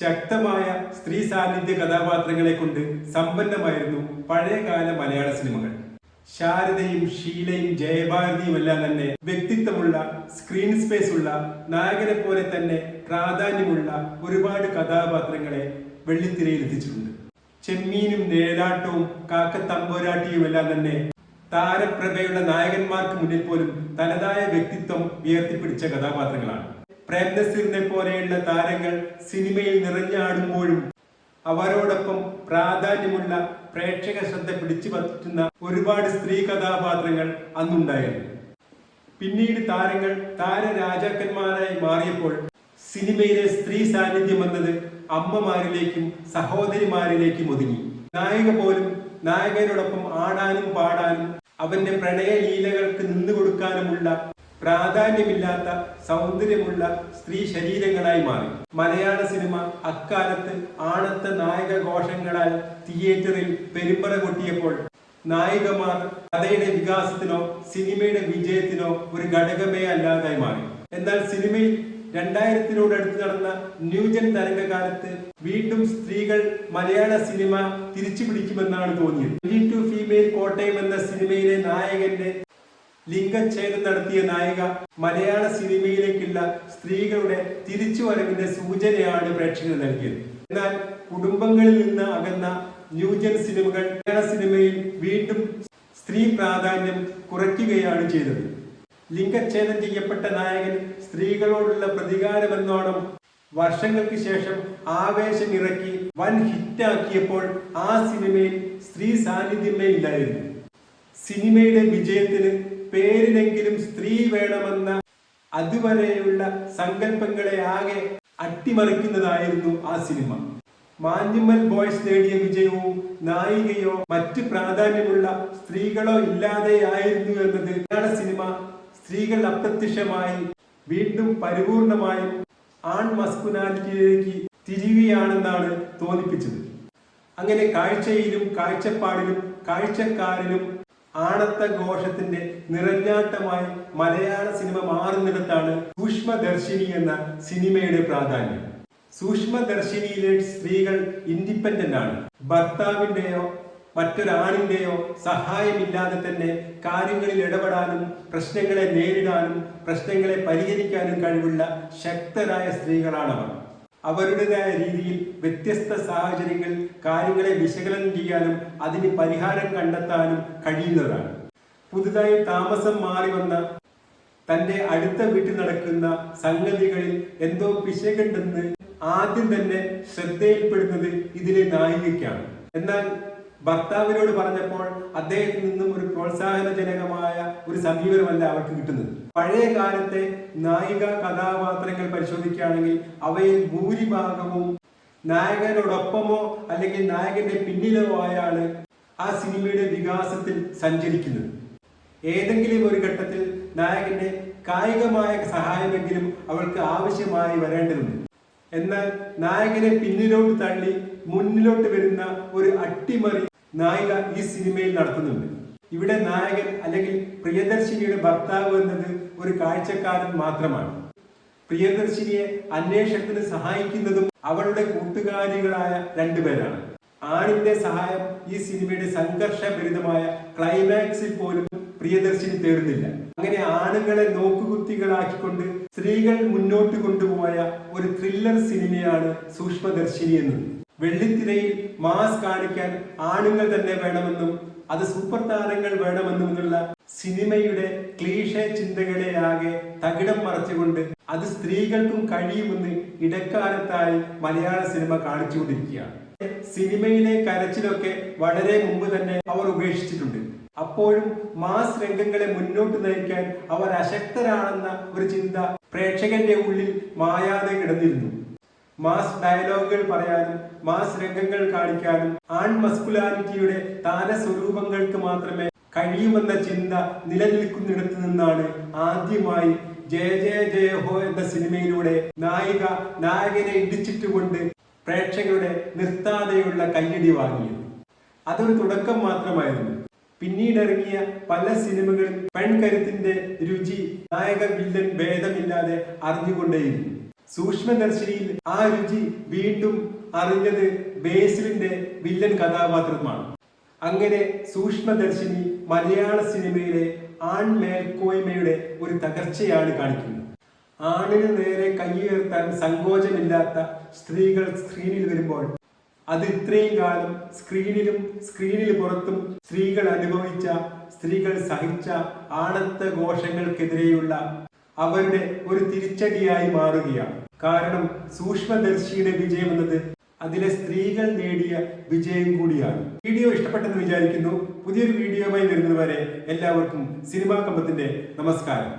ശക്തമായ സ്ത്രീ സാന്നിധ്യ കഥാപാത്രങ്ങളെ കൊണ്ട് സമ്പന്നമായിരുന്നു പഴയകാല മലയാള സിനിമകൾ. ശാരദയും ഷീലയും ജയഭാരതിയും എല്ലാം തന്നെ വ്യക്തിത്വമുള്ള സ്ക്രീൻ സ്പേസ് ഉള്ള നായകനെ പോലെ തന്നെ പ്രാധാന്യമുള്ള ഒരുപാട് കഥാപാത്രങ്ങളെ വെള്ളിത്തിരയിൽ ചെമ്മീനും നേരാട്ടവും കാക്കത്തമ്പുരാട്ടിയും എല്ലാം തന്നെ താരപ്രഭയുടെ നായകന്മാർക്ക് മുന്നിൽ പോലും തനതായ വ്യക്തിത്വം ഉയർത്തിപ്പിടിച്ച കഥാപാത്രങ്ങളാണ്. പ്രേം നസീറിനെ പോലെയുള്ള താരങ്ങൾ സിനിമയിൽ നിറഞ്ഞാടുമ്പോഴും അവരോടൊപ്പം പ്രാധാന്യമുള്ള പ്രേക്ഷക ശ്രദ്ധ പിടിച്ചു പറ്റുന്ന ഒരുപാട് സ്ത്രീ കഥാപാത്രങ്ങൾ അന്നുണ്ടായിരുന്നു. പിന്നീട് താരങ്ങൾ താരരാജാക്കന്മാരായി മാറിയപ്പോൾ സിനിമയിലെ സ്ത്രീ സാന്നിധ്യം എന്നത് അമ്മമാരിലേക്കും സഹോദരിമാരിലേക്കും ഒതുങ്ങി. നായിക പോലും നായകനോടൊപ്പം ആടാനും പാടാനും അവന്റെ പ്രണയ ലീലകൾക്ക് നിന്നുകൊടുക്കാനുമുള്ള പ്രാധാന്യമില്ലാത്ത സൗന്ദര്യമുള്ള സ്ത്രീ ശരീരങ്ങളായി മാറി. മലയാള സിനിമ അക്കാലത്ത് ആണത്ത നായക ഘോഷങ്ങളാൽ തിയേറ്ററിൽ പെരുമ്പറ കൊട്ടിയപ്പോൾ നായികമാർ കഥയുടെ വികാസത്തിനോ സിനിമയുടെ വിജയത്തിനോ ഒരു ഘടകമേ അല്ലാതായി മാറി. എന്നാൽ സിനിമയിൽ രണ്ടായിരത്തിനോടടുത്ത് നടന്ന ന്യൂജൻ തരംഗകാലത്ത് വീണ്ടും സ്ത്രീകൾ മലയാള സിനിമ തിരിച്ചു പിടിക്കുമെന്നാണ് തോന്നിയത് ടു ഫീമെയിൽ കോട്ടയം എന്ന സിനിമയിലെ നായകന്റെ ലിംഗച്ഛേദം നടത്തിയ നായിക മലയാള സിനിമയിലേക്കുള്ള സ്ത്രീകളുടെ തിരിച്ചുവരവിന്റെ സൂചനയാണ് പ്രേക്ഷകർ നൽകിയത്. എന്നാൽ കുടുംബങ്ങളിൽ നിന്ന് അകന്ന ന്യൂജൻ സിനിമകൾ മലയാള സിനിമയിൽ വീണ്ടും സ്ത്രീ പ്രാധാന്യം കുറയ്ക്കുകയാണ് ചെയ്തത്. ലിംഗച്ഛേദം ചെയ്യപ്പെട്ട നായകൻ സ്ത്രീകളോടുള്ള പ്രതികാരമെന്നോണം വർഷങ്ങൾക്ക് ശേഷം ആവേശം ഇറക്കി വൻ ഹിറ്റാക്കിയപ്പോൾ ആ സിനിമയിൽ സ്ത്രീ സാന്നിധ്യമേ ഇല്ലായിരുന്നു. സിനിമയുടെ വിജയത്തിന് പേരിനെങ്കിലും സ്ത്രീ വേണമെന്ന അതുവരെയുള്ള സങ്കല്പങ്ങളെ ആകെ അട്ടിമറിക്കുന്നതായിരുന്നു ആ സിനിമ. മാഞ്ഞുമ്മൽ ബോയ്സ് നേടിയ വിജയവും നായികയോ മറ്റ് പ്രാധാന്യമുള്ള സ്ത്രീകളോ ഇല്ലാതെയായിരുന്നു എന്നത് മലയാള സിനിമ സ്ത്രീകൾ അപ്രത്യക്ഷമായി വീണ്ടും പരിപൂർണമായും ആൺ മസ്കുനാലിറ്റിയിലേക്ക് തിരിയുകയാണെന്നാണ് തോന്നിപ്പിച്ചത്. അങ്ങനെ കാഴ്ചയിലും കാഴ്ചപ്പാടിലും കാഴ്ചക്കാരിലും ആണത്ത ഘോഷത്തിന്റെ നിറഞ്ഞാട്ടമായി മലയാള സിനിമ മാറുന്നിടത്താണ് സൂക്ഷ്മദർശിനി എന്ന സിനിമയുടെ പ്രാധാന്യം. സൂക്ഷ്മദർശിനിയിലെ സ്ത്രീകൾ ഇൻഡിപെൻഡന്റ് ആണ്. ഭർത്താവിന്റെയോ മറ്റൊരാണിന്റെയോ സഹായമില്ലാതെ തന്നെ കാര്യങ്ങളിൽ ഇടപെടാനും പ്രശ്നങ്ങളെ നേരിടാനും പ്രശ്നങ്ങളെ പരിഹരിക്കാനും കഴിവുള്ള ശക്തരായ സ്ത്രീകളാണ് അവർ അവരുടേതായ രീതിയിൽ വ്യത്യസ്ത സാഹചര്യങ്ങൾ കാര്യങ്ങളെ വിശകലനം ചെയ്യാനും അതിന് പരിഹാരം കണ്ടെത്താനും കഴിയുന്നതാണ്. പുതുതായി താമസം മാറി വന്ന തന്റെ അടുത്ത വീട്ടിൽ നടക്കുന്ന സംഗതികളിൽ എന്തോ പിശകുണ്ടെന്ന് ആദ്യം തന്നെ ശ്രദ്ധയിൽപ്പെടുന്നത് ഇതിലെ നായികയ്ക്കാണ്. എന്നാൽ ഭർത്താവിനോട് പറഞ്ഞപ്പോൾ അദ്ദേഹത്തിൽ നിന്നും ഒരു പ്രോത്സാഹനജനകമായ ഒരു സമീപനമല്ല അവർക്ക് കിട്ടുന്നത്. പഴയ കാലത്തെ നായിക കഥാപാത്രങ്ങൾ പരിശോധിക്കുകയാണെങ്കിൽ അവയിൽ ഭൂരിഭാഗവും നായകനോടൊപ്പമോ അല്ലെങ്കിൽ നായകന്റെ പിന്നിലോ ആയാണ് ആ സിനിമയുടെ വികാസത്തിൽ സഞ്ചരിക്കുന്നത്. ഏതെങ്കിലും ഒരു ഘട്ടത്തിൽ നായകന്റെ കായികമായ സഹായമെങ്കിലും അവൾക്ക് ആവശ്യമായി വരേണ്ടതുണ്ട്. എന്നാൽ നായകനെ പിന്നിലോട്ട് തള്ളി മുന്നിലോട്ട് വരുന്ന ഒരു അട്ടിമറി നായിക ഈ സിനിമയിൽ നടത്തുന്നുണ്ട്. ഇവിടെ നായകൻ അല്ലെങ്കിൽ പ്രിയദർശിനിയുടെ ഭർത്താവ് എന്നത് ഒരു കാഴ്ചക്കാരൻ മാത്രമാണ്. പ്രിയദർശിനിയെ അന്വേഷണത്തിന് സഹായിക്കുന്നതും അവളുടെ കൂട്ടുകാരികളായ രണ്ടുപേരാണ് ആണിന്റെ സഹായം ഈ സിനിമയുടെ സംഘർഷഭരിതമായ ക്ലൈമാക്സിൽ പോലും പ്രിയദർശിനി തേടുന്നില്ല. അങ്ങനെ ആണുങ്ങളെ നോക്കുകുത്തികളാക്കിക്കൊണ്ട് സ്ത്രീകൾ മുന്നോട്ട് കൊണ്ടുപോയ ഒരു ത്രില്ലർ സിനിമയാണ് സൂക്ഷ്മദർശിനി എന്നത്. വെള്ളിത്തിരയിൽ മാസ് കാണിക്കാൻ ആണുങ്ങൾ തന്നെ വേണമെന്നും അത് സൂപ്പർ താരങ്ങൾ വേണമെന്നുമുള്ള സിനിമയുടെ ക്ലീഷ ചിന്തകളെ ആകെ തകിടം മറച്ചുകൊണ്ട് അത് സ്ത്രീകൾക്കും കഴിയുമെന്ന് ഇടക്കാലത്തായി മലയാള സിനിമ കാണിച്ചുകൊണ്ടിരിക്കുകയാണ്. സിനിമയിലെ കരച്ചിലൊക്കെ വളരെ മുമ്പ് തന്നെ അവർ ഉപേക്ഷിച്ചിട്ടുണ്ട്. അപ്പോഴും മാസ് രംഗങ്ങളെ മുന്നോട്ട് നയിക്കാൻ അവർ അശക്തരാണെന്ന ഒരു ചിന്ത പ്രേക്ഷകന്റെ ഉള്ളിൽ മായാതെ കിടന്നിരുന്നു. മാസ് ഡയലോഗുകൾ പറയാനും മാസ് രംഗങ്ങൾ കാണിക്കാനും ആൺ മസ്കുലാരിറ്റിയുടെ താരസ്വരൂപങ്ങൾക്ക് മാത്രമേ കഴിയുമെന്ന ചിന്ത നിലനിൽക്കുന്നിടത്തു നിന്നാണ് ആദ്യമായി ജയ ജയ ജയ ഹോ എന്ന സിനിമയിലൂടെ നായിക നായകനെ ഇടിച്ചിട്ടുകൊണ്ട് പ്രേക്ഷകരുടെ നിർത്താതെയുള്ള കയ്യടി വാങ്ങിയത്. അതൊരു തുടക്കം മാത്രമായിരുന്നു. പിന്നീട് ഇറങ്ങിയ പല സിനിമകളിൽ പെൺകരുത്തിന്റെ രുചി നായക വില്ലൻ ഭേദമില്ലാതെ അറിഞ്ഞുകൊണ്ടേയിരുന്നു. സൂക്ഷ്മദർശിനിയിൽ ആ രുചി വീണ്ടും അറിഞ്ഞത് ബേസിലിന്റെ വില്ലൻ കഥാപാത്രമാണ്. അങ്ങനെ സൂക്ഷ്മദർശിനി മലയാള സിനിമയിലെ ആൺമേൽക്കോയ്മയുടെ ഒരു തകർച്ചയാണ് കാണിക്കുന്നത്. ആണിന് നേരെ കൈയുയർത്താൻ സങ്കോചമില്ലാത്ത സ്ത്രീകൾ സ്ക്രീനിൽ വരുമ്പോൾ അത് ഇത്രയും കാലം സ്ക്രീനിലും സ്ക്രീനിൽ പുറത്തും സ്ത്രീകൾ അനുഭവിച്ച സ്ത്രീകൾ സഹിച്ച ആണത്ത ഘോഷങ്ങൾക്കെതിരെയുള്ള അവരുടെ ഒരു തിരിച്ചടിയായി മാറുകയാണ്. കാരണം സൂക്ഷ്മദർശിയുടെ വിജയം എന്നത് അതിലെ സ്ത്രീകൾ നേടിയ വിജയം കൂടിയാണ്. വീഡിയോ ഇഷ്ടപ്പെട്ടെന്ന് വിചാരിക്കുന്നു. പുതിയൊരു വീഡിയോയുമായി വരുന്നതുവരെ എല്ലാവർക്കും സിനിമാ കമ്പത്തിന്റെ നമസ്കാരം.